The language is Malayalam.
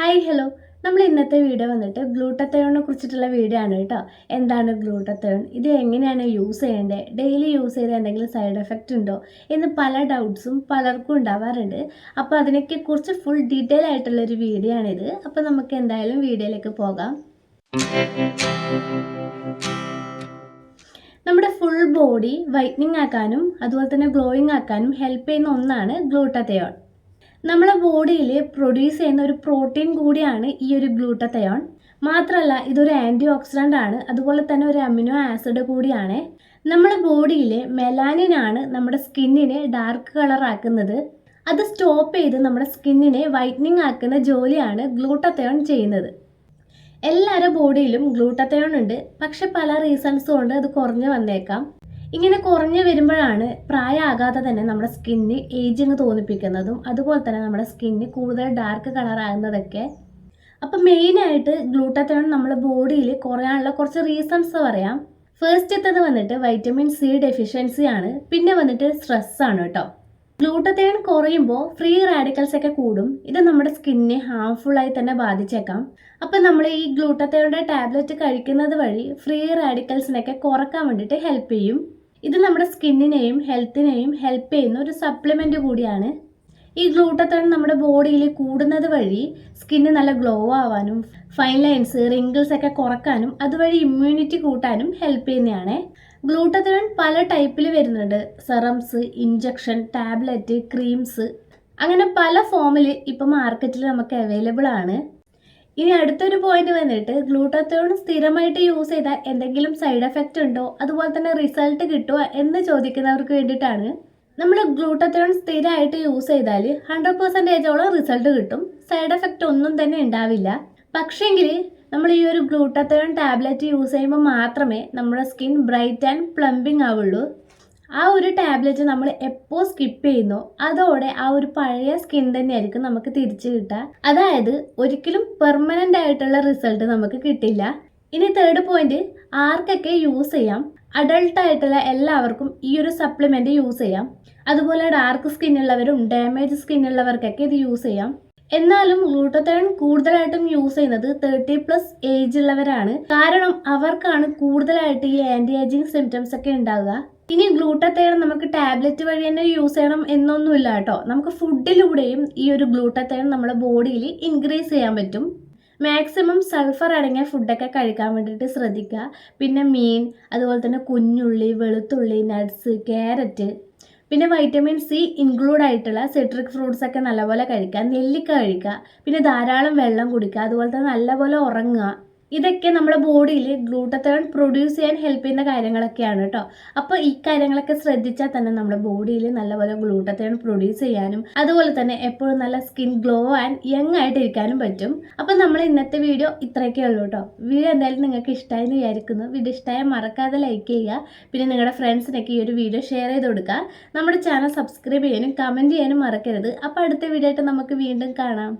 ഹായ് ഹലോ നമ്മൾ ഇന്നത്തെ വീഡിയോ വന്നിട്ട് ഗ്ലൂട്ടത്തയോണിനെ കുറിച്ചിട്ടുള്ള വീഡിയോ ആണ് കേട്ടോ. എന്താണ് ഗ്ലൂട്ടത്തയോൺ ഇത് എങ്ങനെയാണ് യൂസ് ചെയ്യേണ്ടത് ഡെയിലി യൂസ് ചെയ്ത് എന്തെങ്കിലും സൈഡ് എഫക്റ്റ് ഉണ്ടോ? എന്ന് പല ഡൗട്ട്സും പലർക്കും ഉണ്ടാവാറുണ്ട്. അപ്പോൾ അതിനൊക്കെ കുറിച്ച് ഫുൾ ഡീറ്റെയിൽ ആയിട്ടുള്ളൊരു വീഡിയോ ആണിത്. അപ്പോൾ നമുക്ക് എന്തായാലും വീഡിയോയിലേക്ക് പോകാം. നമ്മുടെ ഫുൾ ബോഡി വൈറ്റനിങ് ആക്കാനും അതുപോലെ തന്നെ ഗ്ലോയിങ് ആക്കാനും ഹെൽപ്പ് ചെയ്യുന്ന ഒന്നാണ് ഗ്ലൂട്ടത്തയോൺ നമ്മളെ ബോഡിയിൽ പ്രൊഡ്യൂസ് ചെയ്യുന്ന ഒരു പ്രോട്ടീൻ കൂടിയാണ് ഈ ഒരു ഗ്ലൂട്ടത്തയോൺ മാത്രമല്ല ഇതൊരു ആന്റി ഓക്സിഡന്റ് ആണ്. അതുപോലെ തന്നെ ഒരു അമിനോ ആസിഡ് കൂടിയാണ്. നമ്മുടെ ബോഡിയിലെ മെലാനിനാണ് നമ്മുടെ സ്കിന്നിനെ ഡാർക്ക് കളർ ആക്കുന്നത്. അത് സ്റ്റോപ്പ് ചെയ്ത് നമ്മുടെ സ്കിന്നിനെ വൈറ്റനിങ് ആക്കുന്ന ജോലിയാണ് ഗ്ലൂട്ടത്തയോൺ ചെയ്യുന്നത്. എല്ലാവരുടെ ബോഡിയിലും ഗ്ലൂട്ടത്തയോൺ ഉണ്ട്. പക്ഷെ പല റീസൺസ് കൊണ്ട് അത് കുറഞ്ഞു വന്നേക്കാം. ഇങ്ങനെ കുറഞ്ഞു വരുമ്പോഴാണ് പ്രായമാകാതെ തന്നെ നമ്മുടെ സ്കിന്നിന് ഏജിങ് തോന്നിപ്പിക്കുന്നതും അതുപോലെ തന്നെ നമ്മുടെ സ്കിന്നിന് കൂടുതൽ ഡാർക്ക് കളർ ആകുന്നതൊക്കെ. അപ്പം മെയിനായിട്ട് ഗ്ലൂട്ടത്തോൺ നമ്മുടെ ബോഡിയിൽ കുറയാനുള്ള കുറച്ച് റീസൺസ് പറയാം. ഫസ്റ്റത്തത് വന്നിട്ട് വൈറ്റമിൻ സി ഡെഫിഷ്യൻസി ആണ്. പിന്നെ വന്നിട്ട് സ്ട്രെസ് ആണ് കേട്ടോ ഗ്ലൂട്ടത്തേൺ കുറയുമ്പോൾ ഫ്രീ റാഡിക്കൽസ് ഒക്കെ കൂടും. ഇത് നമ്മുടെ സ്കിന്നിനെ ആയി തന്നെ ബാധിച്ചേക്കാം. അപ്പം നമ്മൾ ഈ ഗ്ലൂട്ടത്തേണിന്റെ ടാബ്ലറ്റ് കഴിക്കുന്നത് വഴി ഫ്രീ റാഡിക്കൽസിനൊക്കെ കുറയ്ക്കാൻ വേണ്ടിയിട്ട് ഹെൽപ്പ് ചെയ്യും. ഇത് നമ്മുടെ സ്കിന്നിനെയും ഹെൽത്തിനെയും ഹെൽപ്പ് ചെയ്യുന്ന ഒരു സപ്ലിമെന്റ് കൂടിയാണ്. ഈ ഗ്ലൂട്ടത്തൺ നമ്മുടെ ബോഡിയിൽ കൂടുന്നത് വഴി സ്കിന്ന് നല്ല ഗ്ലോ ആവാനും ഫൈൻ ലൈൻസ് റിങ്കിൾസ് ഒക്കെ കുറക്കാനും അതുവഴി ഇമ്മ്യൂണിറ്റി കൂട്ടാനും ഹെൽപ്പ് ചെയ്യുന്നതാണ്. ഗ്ലൂട്ടത്തൺ പല ടൈപ്പിൽ വരുന്നുണ്ട്. സെറംസ് ഇഞ്ചക്ഷൻ ടാബ്ലറ്റ് ക്രീംസ് അങ്ങനെ പല ഫോമിൽ ഇപ്പോൾ മാർക്കറ്റിൽ നമുക്ക് അവൈലബിൾ ആണ്. ഇനി അടുത്തൊരു പോയിന്റ് വന്നിട്ട് ഗ്ലൂട്ടത്തോൺ സ്ഥിരമായിട്ട് യൂസ് ചെയ്താൽ എന്തെങ്കിലും സൈഡ് എഫക്റ്റ് ഉണ്ടോ? അതുപോലെ തന്നെ റിസൾട്ട് കിട്ടുമോ എന്ന് ചോദിക്കുന്നവർക്ക് വേണ്ടിയിട്ടാണ്. നമ്മൾ ഗ്ലൂട്ടത്തോൺ സ്ഥിരമായിട്ട് യൂസ് ചെയ്താൽ ഹൺഡ്രഡ് പെർസെന്റേജോളം റിസൾട്ട് കിട്ടും. സൈഡ് എഫക്റ്റ് ഒന്നും തന്നെ ഉണ്ടാവില്ല. പക്ഷേങ്കിൽ നമ്മൾ ഈ ഒരു ഗ്ലൂട്ടത്തോൺ ടാബ്ലറ്റ് യൂസ് ചെയ്യുമ്പോൾ മാത്രമേ നമ്മുടെ സ്കിൻ ബ്രൈറ്റ് ആൻഡ് പ്ലംബിങ് ആവുള്ളൂ. ആ ഒരു ടാബ്ലറ്റ് നമ്മൾ എപ്പോൾ സ്കിപ്പ് ചെയ്യുന്നോ അതോടെ ആ ഒരു പഴയ സ്കിൻ തന്നെയായിരിക്കും നമുക്ക് തിരിച്ചു കിട്ടുക. അതായത് ഒരിക്കലും പെർമനന്റ് ആയിട്ടുള്ള റിസൾട്ട് നമുക്ക് കിട്ടില്ല. ഇനി തേർഡ് പോയിന്റ് ആർക്കൊക്കെ യൂസ് ചെയ്യാം? അഡൾട്ട് ആയിട്ടുള്ള എല്ലാവർക്കും ഈ ഒരു സപ്ലിമെന്റ് യൂസ് ചെയ്യാം. അതുപോലെ ഡാർക്ക് സ്കിന്നുള്ളവരും ഡാമേജ് സ്കിന്നുള്ളവർക്കൊക്കെ ഇത് യൂസ് ചെയ്യാം. എന്നാലും ഗ്ലൂട്ടത്തയോൺ കൂടുതലായിട്ടും യൂസ് ചെയ്യുന്നത് തേർട്ടി പ്ലസ് ഏജ് ഉള്ളവരാണ്. കാരണം അവർക്കാണ് കൂടുതലായിട്ട് ഈ ആന്റി ഏജിങ് സിംറ്റംസ് ഒക്കെ ഉണ്ടാവുക. ഇനി ഗ്ലൂട്ടത്തേൺ നമുക്ക് ടാബ്ലറ്റ് വഴി തന്നെ യൂസ് ചെയ്യണം എന്നൊന്നുമില്ല കേട്ടോ. നമുക്ക് ഫുഡിലൂടെയും ഈ ഒരു ഗ്ലൂട്ടത്തേൺ നമ്മുടെ ബോഡിയിൽ ഇൻക്രീസ് ചെയ്യാൻ പറ്റും. മാക്സിമം സൾഫർ അടങ്ങിയ ഫുഡൊക്കെ കഴിക്കാൻ വേണ്ടിയിട്ട് ശ്രദ്ധിക്കുക. പിന്നെ മീൻ അതുപോലെ തന്നെ കുഞ്ഞുള്ളി വെളുത്തുള്ളി നട്ട്സ് ക്യാരറ്റ് പിന്നെ വൈറ്റമിൻ സി ഇൻക്ലൂഡ് ആയിട്ടുള്ള സിട്രിക് ഫ്രൂട്ട്സ് ഒക്കെ നല്ലപോലെ കഴിക്കുക നെല്ലിക്ക കഴിക്കുക പിന്നെ ധാരാളം വെള്ളം കുടിക്കുക അതുപോലെ തന്നെ നല്ലപോലെ ഉറങ്ങുക. ഇതൊക്കെ നമ്മുടെ ബോഡിയിൽ ഗ്ലൂട്ടത്തേൺ പ്രൊഡ്യൂസ് ചെയ്യാൻ ഹെൽപ്പ് ചെയ്യുന്ന കാര്യങ്ങളൊക്കെയാണ് കേട്ടോ അപ്പോൾ ഈ കാര്യങ്ങളൊക്കെ ശ്രദ്ധിച്ചാൽ തന്നെ നമ്മുടെ ബോഡിയിൽ നല്ലപോലെ ഗ്ലൂട്ടത്തേൺ പ്രൊഡ്യൂസ് ചെയ്യാനും അതുപോലെ തന്നെ എപ്പോഴും നല്ല സ്കിൻ ഗ്ലോ ആൻഡ് യങ് ആയിട്ട് ഇരിക്കാനും പറ്റും. അപ്പോൾ നമ്മൾ ഇന്നത്തെ വീഡിയോ ഇത്രയൊക്കെ ഉള്ളൂ കേട്ടോ വീഡിയോ എന്തായാലും നിങ്ങൾക്ക് ഇഷ്ടമായി എന്ന് വിചാരിക്കുന്നു. വീഡിയോ ഇഷ്ടമായ മറക്കാതെ ലൈക്ക് ചെയ്യുക. പിന്നെ നിങ്ങളുടെ ഫ്രണ്ട്സിനൊക്കെ ഈ ഒരു വീഡിയോ ഷെയർ ചെയ്ത് കൊടുക്കുക. നമ്മുടെ ചാനൽ സബ്സ്ക്രൈബ് ചെയ്യാനും കമന്റ് ചെയ്യാനും മറക്കരുത്. അപ്പോൾ അടുത്ത വീഡിയോ ആയിട്ട് നമുക്ക് വീണ്ടും കാണാം.